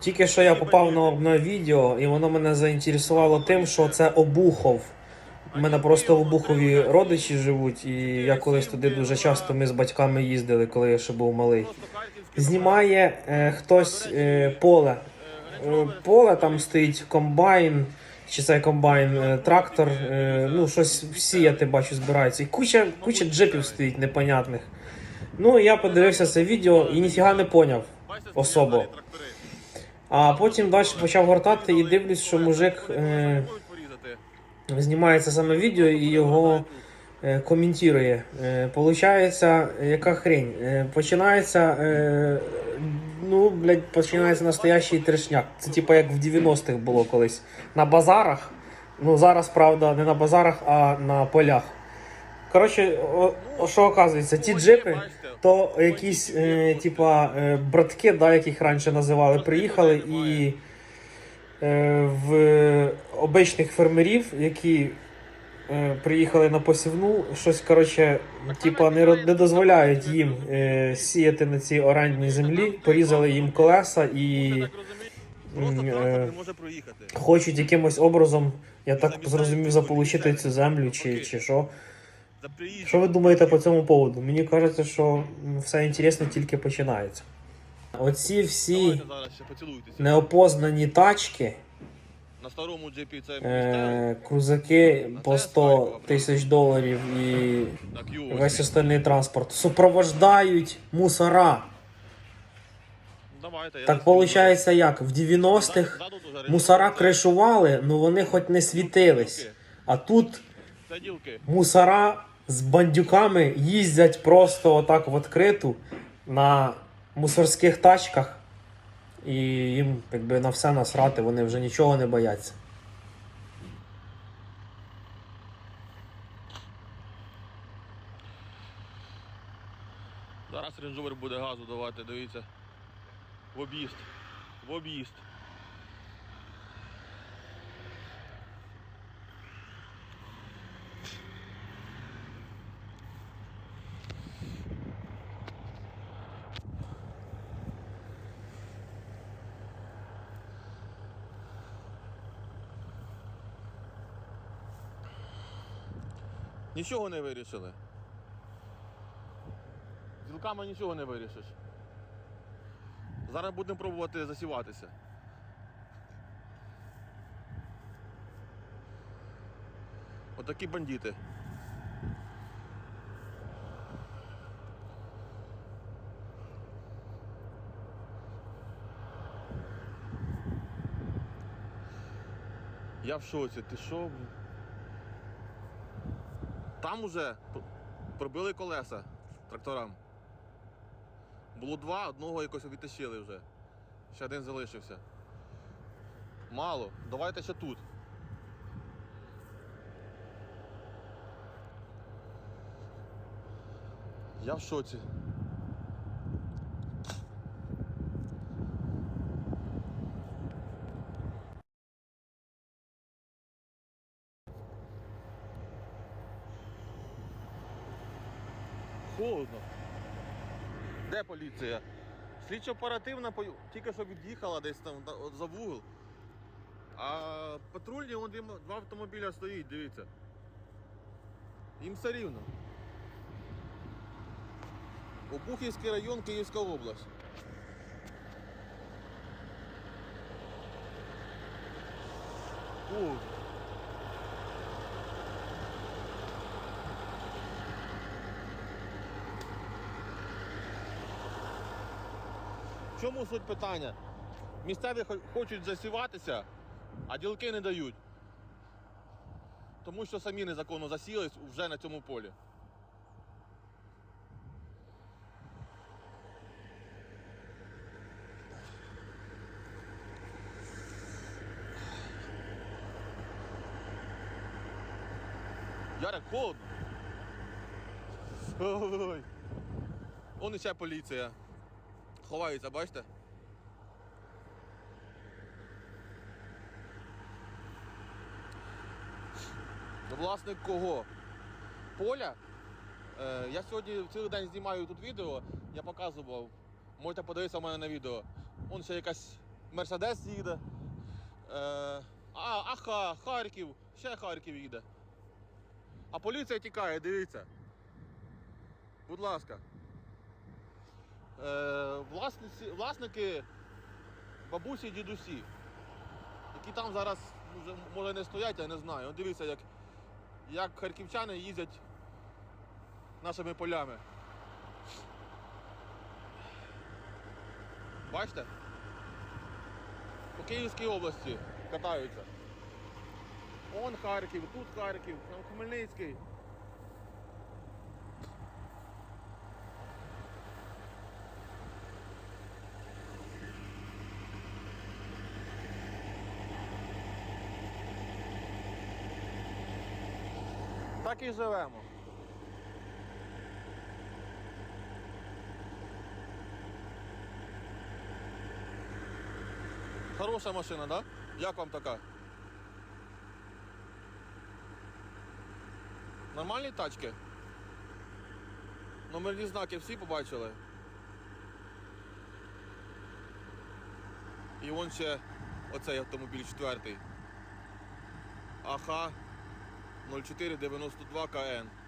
Тільки що я попав на одне відео, і воно мене заінтересувало тим, що це Обухов. У мене просто в Обухові родичі живуть, і я колись туди дуже часто ми з батьками їздили, коли я ще був малий. Знімає е, хтось е, поле. Е, поле там стоїть комбайн, чи це комбайн, е, трактор, е, ну щось сіяти, бачу, збирається. І куча, куча джипів стоїть непонятних. Ну, я подивився це відео і ніфіга не поняв особо. А потім далі почав гортати і дивлюсь, що мужик е, знімає це саме відео і його е, коментує. Е, получається, яка хрень? Е, починається. Е, ну, блядь, починається настоящий трешняк. Це типу як в 90-х було колись. На базарах. Ну, зараз, правда, не на базарах, а на полях. Коротше, що оказується, ті джипи, то якісь, е, типа, е, братки, да, яких раніше називали, приїхали і е, в обичних фермерів, які е, приїхали на посівну, щось, коротше, типа, не, ро- не дозволяють їм е, сіяти на цій орендній землі, порізали їм колеса і Просто м, транспорт е, не може проїхати. хочуть якимось образом, я так зрозумів, заполучити цю землю чи, чи що. Що ви думаєте по цьому поводу? Мені кажеться, що все інтересне тільки починається. Оці всі неопознані тачки, На старому джипі це е, крузаки по 100 тисяч доларів і весь остальний транспорт супровождають мусора. Так виходить як? В 90-х Ззаду мусора кришували, ну вони хоч не світились. А тут мусора з бандюками їздять просто отак в відкриту на мусорських тачках, і їм якби на все насрати, вони вже нічого не бояться. Зараз рейнджовер буде газу давати, дивіться. В об'їзд. В об'їзд. Нічого не вирішили. З ділками нічого не вирішиш. Зараз будемо пробувати засіватися. Отакі бандити. Я в шоці, ти що? блін? Там уже пробили колеса тракторам. Було два, одного якось відтащили вже. Ще один залишився. Мало. Давайте ще тут. Я в шоці. Холодно. Де поліція? Слідчо оперативна тільки що від'їхала десь там за вугол. А патрульні вон два автомобіля стоїть, дивіться. Їм все рівно. Обухівський район, Київська область. О, Чому суть питання? Місцеві хочуть засіватися, а ділки не дають. Тому що самі незаконно засілись вже на цьому полі. Ярик, холодно. Ой. Он іще поліція. Ховаються, бачите? Власник кого? Поля. Е, я сьогодні цілий день знімаю тут відео, я показував. Можете подивитися в мене на відео. Он ще якась Мерседес їде. Е, а, Аха, Харків, ще Харків їде. А поліція тікає, дивіться. Будь ласка. Е, власниці, власники бабусі і дідусі, які там зараз вже, може не стоять, я не знаю. От дивіться, як, як харківчани їздять нашими полями. Бачите? По Київській області катаються. Он Харків, тут Харків, там Хмельницький. Так і живемо. Хороша машина, да? Як вам така? Нормальні тачки? Номерні знаки всі побачили. І вон ще оцей автомобіль четвертий. АХ 0492 КН.